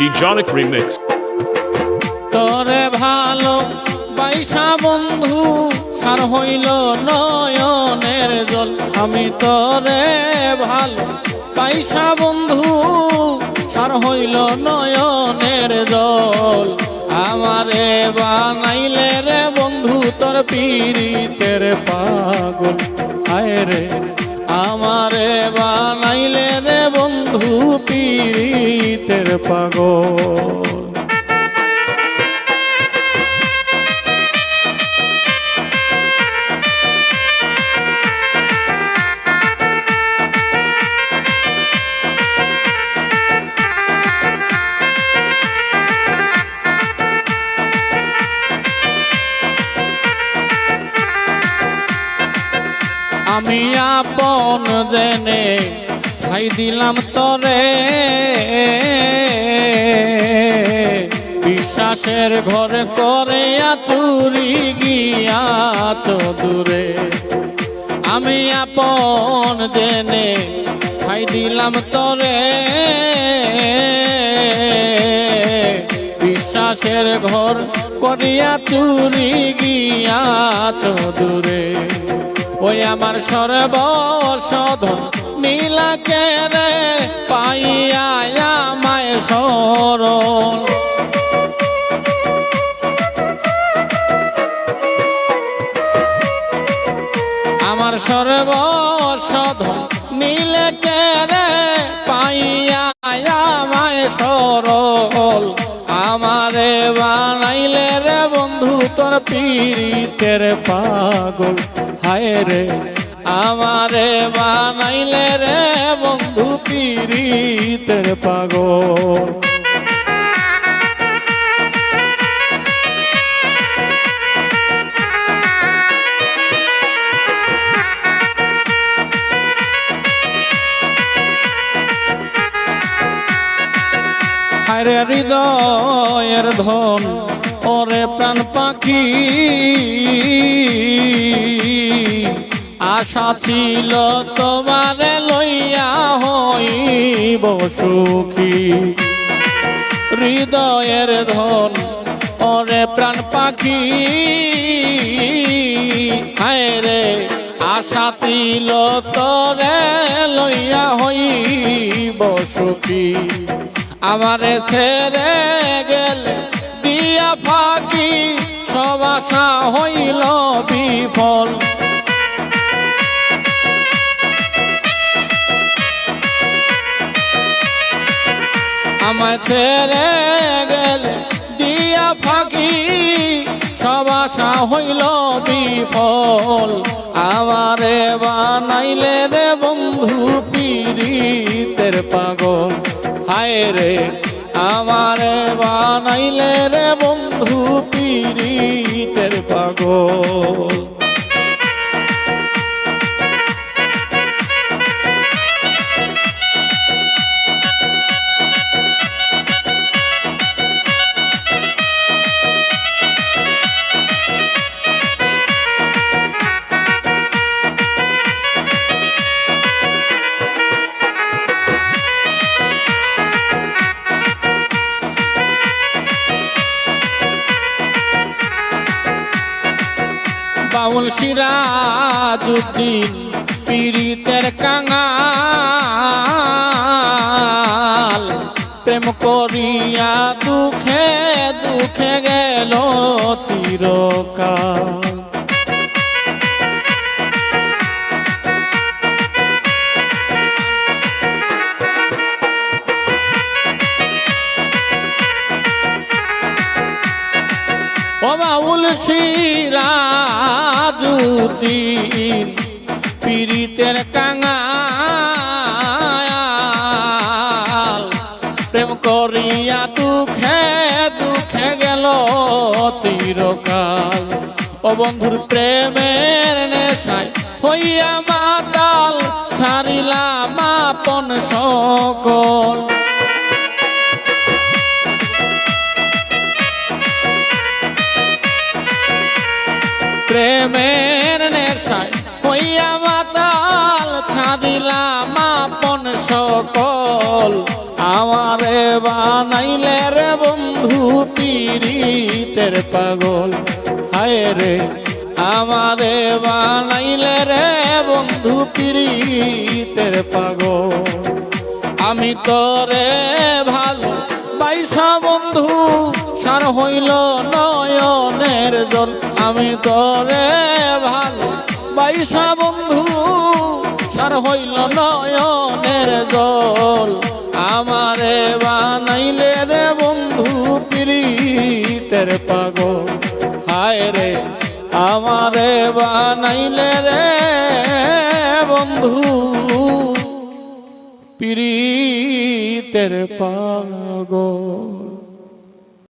Ejonic Remix. তরে ভালো বাইসা বন্ধু, সার হইল নয়নের জল। আমি তরে ভালো বাইসা বন্ধু, সার হইল নয়নের জল। আমারে বানাইলে রে বন্ধু, তোর পীড়িতের পাগল। হায় রে, আমারে বানাইলে রে বন্ধু পীড়িতের পাগল। আমি আপন জেনে ভাই দিলাম তরে। বিশ্বাসের ঘরে করে চুরি গিয়াছ দূরে। আমি আপন জেনে ভাই দিলাম তরে। বিশ্বাসের ঘর করিয়া চুরি গিয়াছ দূরে। ওই আমার সর্বসধন নীলাকে রে পাইয়া আমায় সরল আমার সর্বসধন নীলকে রে পাইয়া আমায় সরল আমারে বানাইলে রে বন্ধু তোর পীড়িতের পাগল, হায় রে। আমারে বানাইলে রে বন্ধু পীড়িতের পাগল। হায়রে হৃদয়ের ধন ওরে প্রাণ পাখি। আশা ছিল তোমারে লইয়া হইব সুখী। হৃদয়ের ধন ওরে প্রাণ পাখি। হায়রে আশা ছিল তরে লইয়া হইব সুখী। আমারে ছেড়ে গেলে দিয়া ফাঁকি, সব আশা হইল বিফল। আমায় ছেড়ে গেলে দিয়া ফাঁকি। সব আশা হইল বিফল। আমারে বানাইলে রে বন্ধু পীড়িতের পাগল। হায় রে, আমারে বানাইলে রে বন্ধু পীড়িতের পাগল। বাউল সিরাজুদ্দিন পীড়িতের কাঙাল। প্রেম করিয়া দুঃখে দুঃখে গেল চিরকাল। বাউল সিরাজুদ্দিন পীড়িতের কাঙাল। প্রেম করিয়া দুঃখে দুঃখে গেল চিরকাল। ও বন্ধুর প্রেমের নেশায় হইয়া মাতাল, ছাড়িলাম আপন সকল। প্রেমের নেশায় হইয়া মাতাল ছাদিলাম আপন সক নকল আমারে বানাইলে রে বন্ধু পীড়িতের পাগল। হায় রে, আমারে বানাইলে রে বন্ধু পীড়িতের পাগল। আমি তোরে ভালো বাইসা বন্ধু, সার হইল নয়নের জল। আমি তোরে ভালো বাইসা বন্ধু, সার হইল নয়নের জল। আমারে বানাইলে রে বন্ধু প্রীতের পাগল। হায় রে, আমারে বানাইলে রে বন্ধু। প্রীতের পাগল।